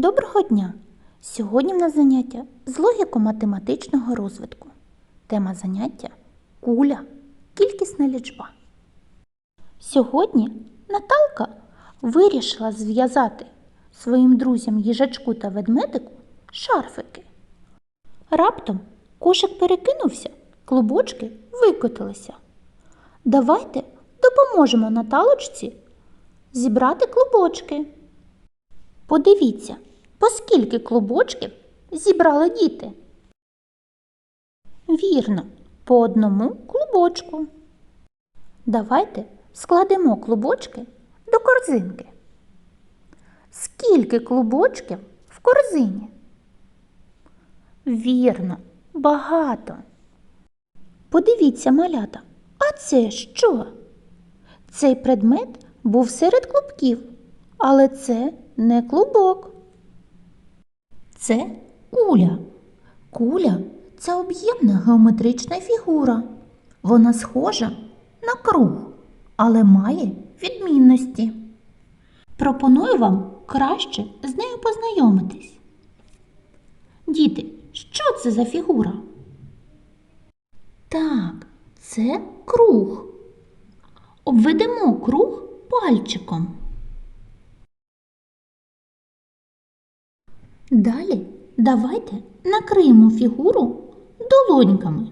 Доброго дня! Сьогодні в нас заняття з логіко-математичного розвитку. Тема заняття куля, кількісна лічба. Сьогодні Наталка вирішила зв'язати своїм друзям їжачку та ведмедику шарфики. Раптом кошик перекинувся, клубочки викотилися. Давайте допоможемо Наталочці зібрати клубочки. Подивіться, по скільки клубочків зібрали діти. Вірно, по одному клубочку. Давайте складемо клубочки до корзинки. Скільки клубочків в корзині? Вірно, багато. Подивіться, малята, а це що? Цей предмет був серед клубків, але це не клубок. Це куля. Куля це об'ємна геометрична фігура. Вона схожа на круг, але має відмінності. Пропоную вам краще з нею познайомитись. Діти, що це за фігура? Так, це круг. Обведемо круг пальчиком. Далі давайте накриємо фігуру долоньками.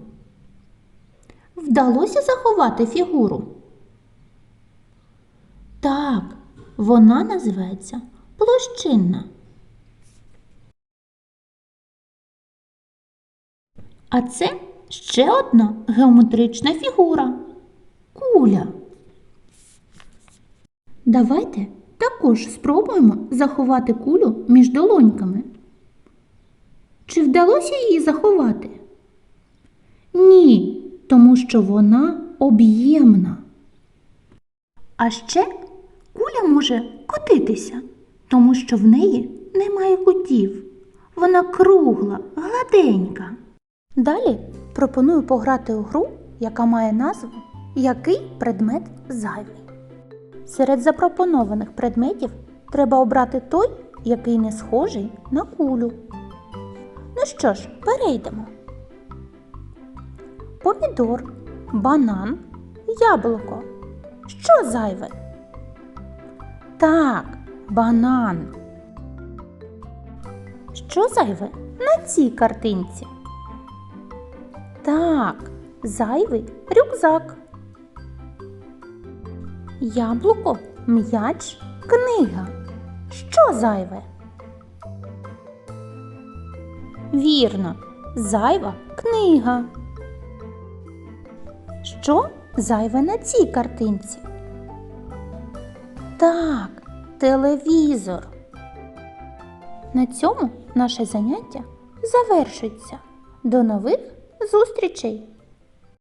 Вдалося заховати фігуру? Так, вона називається площинна. А це ще одна геометрична фігура куля. Давайте також спробуємо заховати кулю між долоньками. Чи вдалося її заховати? Ні, тому що вона об'ємна. А ще куля може котитися, тому що в неї немає кутів. Вона кругла, гладенька. Далі пропоную пограти у гру, яка має назву Який предмет зайвий. Серед запропонованих предметів треба обрати той, який не схожий на кулю. Ну що ж, перейдемо. Помідор, банан, яблуко. Що зайве? Так, банан. Що зайве на цій картинці? Так, зайвий рюкзак. Яблуко, м'яч, книга. Що зайве? Вірно, зайва книга. Що зайве на цій картинці? Так, телевізор. На цьому наше заняття завершується. До нових зустрічей!